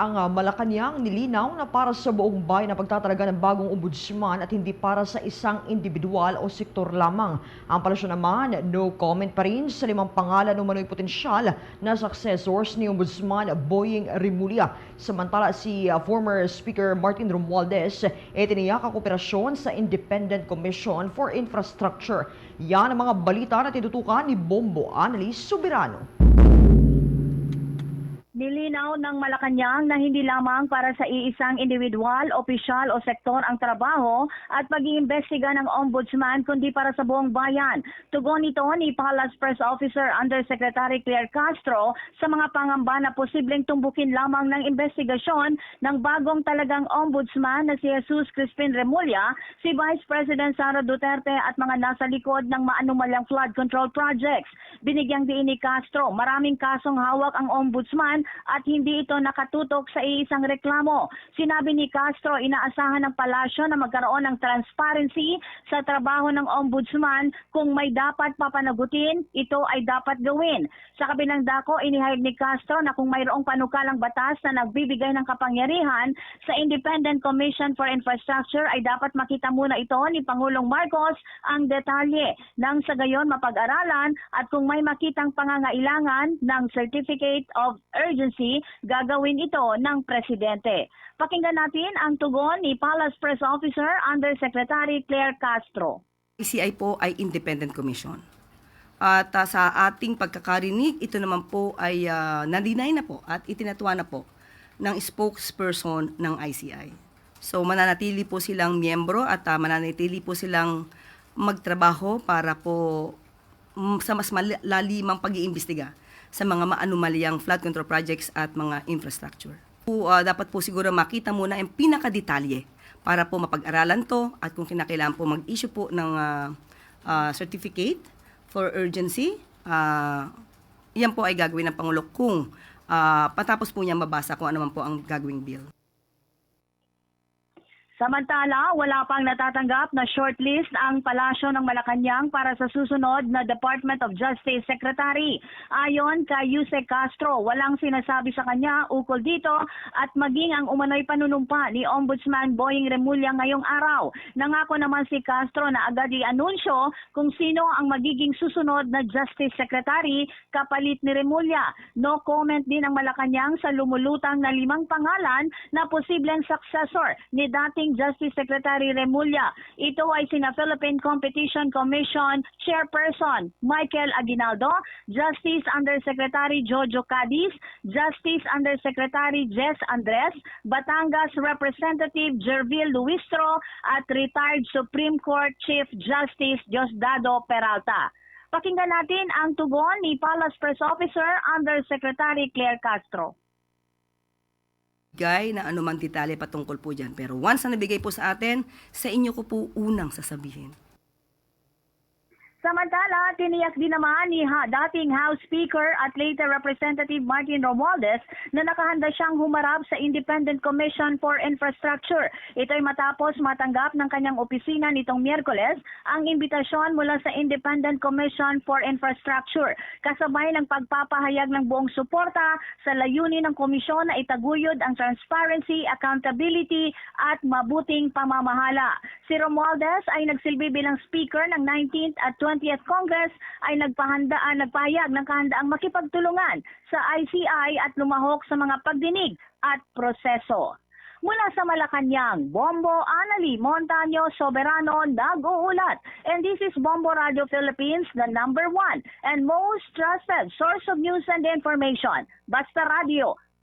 ang ah, Malacanang nilinaw na para sa buong bayan na pagtatalaga ng bagong ombudsman at hindi para sa isang individual o sektor lamang. Ang palasyo naman, no comment pa rin sa limang pangalan ng manoy potensyal na successors ni Ombudsman Boying Rimulya. Samantala si ah, former Speaker Martin Romualdez ay tiniyak ang kooperasyon sa Independent Commission for Infrastructure. Yan ang mga balita na tinutukan ni Bombo Annalise Soberano. Nilinaw ng Malacanang na hindi lamang para sa iisang individual, opisyal o sektor ang trabaho at pag-iimbestiga ng ombudsman kundi para sa buong bayan. Tugon ito ni Palace Press Officer Undersecretary Claire Castro sa mga pangamba na posibleng tumbukin lamang ng investigasyon ng bagong talagang ombudsman na si Jesus Crispin Remulla, si Vice President Sara Duterte at mga nasa likod ng maanumalyang flood control projects. Binigyang diin ni Castro, maraming kasong hawak ang ombudsman at hindi ito nakatutok sa iisang reklamo. Sinabi ni Castro, inaasahan ng palasyo na magkaroon ng transparency sa trabaho ng ombudsman kung may dapat papanagutin, ito ay dapat gawin. Sa kabilang dako, inihayag ni Castro na kung mayroong panukalang batas na nagbibigay ng kapangyarihan sa Independent Commission for Infrastructure ay dapat makita muna ito ni Pangulong Marcos ang detalye nang sa gayon mapag-aralan at kung may makitang pangangailangan ng Certificate of Urgency, gagawin ito ng Presidente. Pakinggan natin ang tugon ni Palace Press Officer Undersecretary Claire Castro. ICI po ay independent commission. At ah, sa ating pagkakarinig, ito naman po ay uh, na-deny na po at itinatuwa na po ng spokesperson ng ICI. So mananatili po silang miyembro at ah, mananatili po silang magtrabaho para po mm, sa mas malalimang pag-iimbestiga sa mga maanumalyang flood control projects at mga infrastructure. Po, ah, dapat po siguro makita muna ang pinakadetalye para po mapag-aralan to at kung kinakailangan po mag-issue po ng ah, ah, certificate for urgency, ah, yan po ay gagawin ng Pangulo kung ah, patapos po niya mabasa kung ano man po ang gagawing bill. Samantala, wala pang natatanggap na shortlist ang palasyo ng Malacanang para sa susunod na Department of Justice Secretary. Ayon kay Yuse Castro, walang sinasabi sa kanya ukol dito at maging ang umano'y panunumpa ni Ombudsman Boying Remulla ngayong araw. Nangako naman si Castro na agad i-anunsyo kung sino ang magiging susunod na Justice Secretary kapalit ni Remulla. No comment din ang Malacanang sa lumulutang na limang pangalan na posibleng successor ni dating Justice Secretary Remulla. Ito ay sina Philippine Competition Commission Chairperson Michael Aguinaldo, Justice Undersecretary Jojo Cadiz, Justice Undersecretary Jess Andres, Batangas Representative Jervil Luistro at retired Supreme Court Chief Justice Diosdado Peralta. Pakinggan natin ang tugon ni Palace Press Officer Undersecretary Claire Castro. Bigay na anumang detalye patungkol po dyan. Pero once na nabigay po sa atin, sa inyo ko po unang sasabihin. Samantala, tiniyak din naman ni ha, dating House Speaker at later Representative Martin Romualdez na nakahanda siyang humarap sa Independent Commission for Infrastructure. Ito ay matapos matanggap ng kanyang opisina nitong Miyerkules ang imbitasyon mula sa Independent Commission for Infrastructure kasabay ng pagpapahayag ng buong suporta sa layunin ng komisyon na itaguyod ang transparency, accountability at mabuting pamamahala. Si Romualdez ay nagsilbi bilang Speaker ng 19th at 20th Congress ay nagpahandaan, nagpahayag ng kahandaang makipagtulungan sa ICI at lumahok sa mga pagdinig at proseso. Mula sa Malacanang, Bombo Anali Montaño Soberano nag-uulat. And this is Bombo Radio Philippines, the number one and most trusted source of news and information. Basta Radio,